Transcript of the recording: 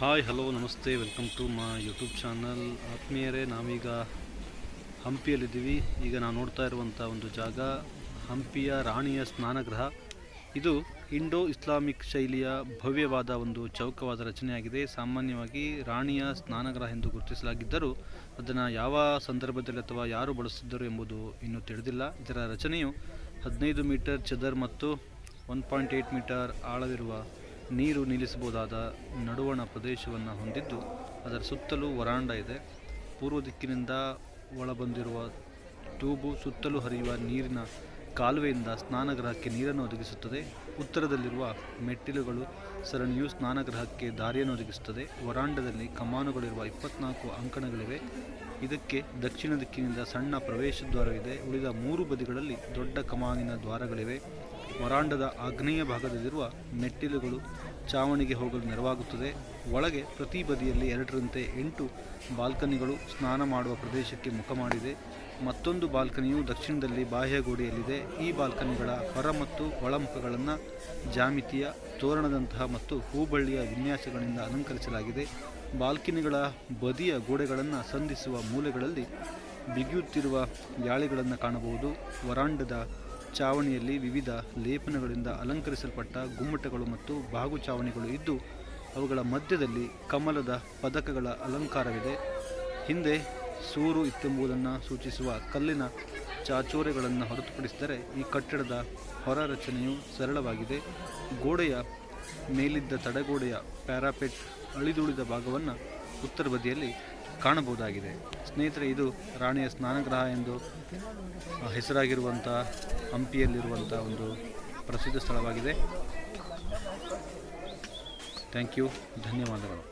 Hi, hello, ನಮಸ್ತೆ, welcome to my YouTube channel. ಆತ್ಮೀಯರೇ, ನಾವೀಗ ಹಂಪಿಯಲ್ಲಿದ್ದೀವಿ. ಈಗ ನಾವು ನೋಡ್ತಾ ಇರುವಂಥ ಒಂದು ಜಾಗ, ಹಂಪಿಯ ರಾಣಿಯ ಸ್ನಾನಗೃಹ. ಇದು ಇಂಡೋ ಇಸ್ಲಾಮಿಕ್ ಶೈಲಿಯ ಭವ್ಯವಾದ ಒಂದು ಚೌಕವಾದ ರಚನೆಯಾಗಿದೆ. ಸಾಮಾನ್ಯವಾಗಿ ರಾಣಿಯ ಸ್ನಾನಗೃಹ ಎಂದು ಗುರುತಿಸಲಾಗಿದ್ದರೂ ಅದನ್ನು ಯಾವ ಸಂದರ್ಭದಲ್ಲಿ ಅಥವಾ ಯಾರು ಬಳಸುತ್ತಿದ್ದರು ಎಂಬುದು ಇನ್ನೂ ತಿಳಿದಿಲ್ಲ. ಇದರ ರಚನೆಯು ಹದಿನೈದು ಮೀಟರ್ ಚದರ್ ಮತ್ತು ಒನ್ ಪಾಯಿಂಟ್ ಏಯ್ಟ್ ಮೀಟರ್ ಆಳವಿರುವ ನೀರು ನಿಲ್ಲಿಸಬಹುದಾದ ನಡುವಣ ಪ್ರದೇಶವನ್ನು ಹೊಂದಿದ್ದು, ಅದರ ಸುತ್ತಲೂ ವರಾಂಡ ಇದೆ. ಪೂರ್ವ ದಿಕ್ಕಿನಿಂದ ಒಳಬಂದಿರುವ ಟ್ಯೂಬು ಸುತ್ತಲೂ ಹರಿಯುವ ನೀರಿನ ಕಾಲುವೆಯಿಂದ ಸ್ನಾನಗೃಹಕ್ಕೆ ನೀರನ್ನು ಒದಗಿಸುತ್ತದೆ. ಉತ್ತರದಲ್ಲಿರುವ ಮೆಟ್ಟಿಲುಗಳು ಸರಣಿಯು ಸ್ನಾನಗೃಹಕ್ಕೆ ದಾರಿಯನ್ನು ಒದಗಿಸುತ್ತದೆ. ವರಾಂಡದಲ್ಲಿ ಕಮಾನುಗಳಿರುವ ಇಪ್ಪತ್ನಾಲ್ಕು ಅಂಕಣಗಳಿವೆ. ಇದಕ್ಕೆ ದಕ್ಷಿಣ ದಿಕ್ಕಿನಿಂದ ಸಣ್ಣ ಪ್ರವೇಶ ದ್ವಾರವಿದೆ ಉಳಿದ ಮೂರು ಬದಿಗಳಲ್ಲಿ ದೊಡ್ಡ ಕಮಾನಿನ ದ್ವಾರಗಳಿವೆ. ವರಾಂಡದ ಆಗ್ನೇಯ ಭಾಗದಲ್ಲಿರುವ ಮೆಟ್ಟಿಲುಗಳು ಚಾವಣಿಗೆ ಹೋಗಲು ನೆರವಾಗುತ್ತದೆ. ಒಳಗೆ ಪ್ರತಿ ಬದಿಯಲ್ಲಿ ಎರಡರಂತೆ ಎಂಟು ಬಾಲ್ಕನಿಗಳು ಸ್ನಾನ ಮಾಡುವ ಪ್ರದೇಶಕ್ಕೆ ಮುಖ ಮಾಡಿದೆ. ಮತ್ತೊಂದು ಬಾಲ್ಕನಿಯು ದಕ್ಷಿಣದಲ್ಲಿ ಬಾಹ್ಯ ಗೋಡೆಯಲ್ಲಿದೆ. ಈ ಬಾಲ್ಕನಿಗಳ ಹೊರ ಮತ್ತು ಒಳಮುಖಗಳನ್ನು ಜಾಮಿತಿಯ ತೋರಣದಂತಹ ಮತ್ತು ಹೂಬಳ್ಳಿಯ ವಿನ್ಯಾಸಗಳಿಂದ ಅಲಂಕರಿಸಲಾಗಿದೆ. ಬಾಲ್ಕನಿಗಳ ಬದಿಯ ಗೋಡೆಗಳನ್ನು ಸಂಧಿಸುವ ಮೂಲೆಗಳಲ್ಲಿ ಬಿಗಿಯುತ್ತಿರುವ ಗಾಳಿಗಳನ್ನು ಕಾಣಬಹುದು. ವರಾಂಡದ ಚಾವಣಿಯಲ್ಲಿ ವಿವಿಧ ಲೇಪನಗಳಿಂದ ಅಲಂಕರಿಸಲ್ಪಟ್ಟ ಗುಮ್ಮಟಗಳು ಮತ್ತು ಬಾಗು ಚಾವಣಿಗಳು ಇದ್ದು, ಅವುಗಳ ಮಧ್ಯದಲ್ಲಿ ಕಮಲದ ಪದಕಗಳ ಅಲಂಕಾರವಿದೆ. ಹಿಂದೆ ಸೂರು ಇತ್ತೆಂಬುದನ್ನು ಸೂಚಿಸುವ ಕಲ್ಲಿನ ಚಾಚೋರೆಗಳನ್ನು ಹೊರತುಪಡಿಸಿದರೆ ಈ ಕಟ್ಟಡದ ಹೊರ ರಚನೆಯು ಸರಳವಾಗಿದೆ. ಗೋಡೆಯ ಮೇಲಿದ್ದ ತಡೆಗೋಡೆಯ ಪ್ಯಾರಾಪೆಟ್ ಅಳಿದುಳಿದ ಭಾಗವನ್ನು ಉತ್ತರ ಬದಿಯಲ್ಲಿ ಕಾಣಬಹುದಾಗಿದೆ. ಸ್ನೇಹಿತರೆ ಇದು ರಾಣಿಯ ಸ್ನಾನಗೃಹ ಎಂದು ಹೆಸರಾಗಿರುವಂಥ ಹಂಪಿಯಲ್ಲಿರುವಂಥ ಒಂದು ಪ್ರಸಿದ್ಧ ಸ್ಥಳವಾಗಿದೆ. ಥ್ಯಾಂಕ್ ಯು ಧನ್ಯವಾದಗಳು.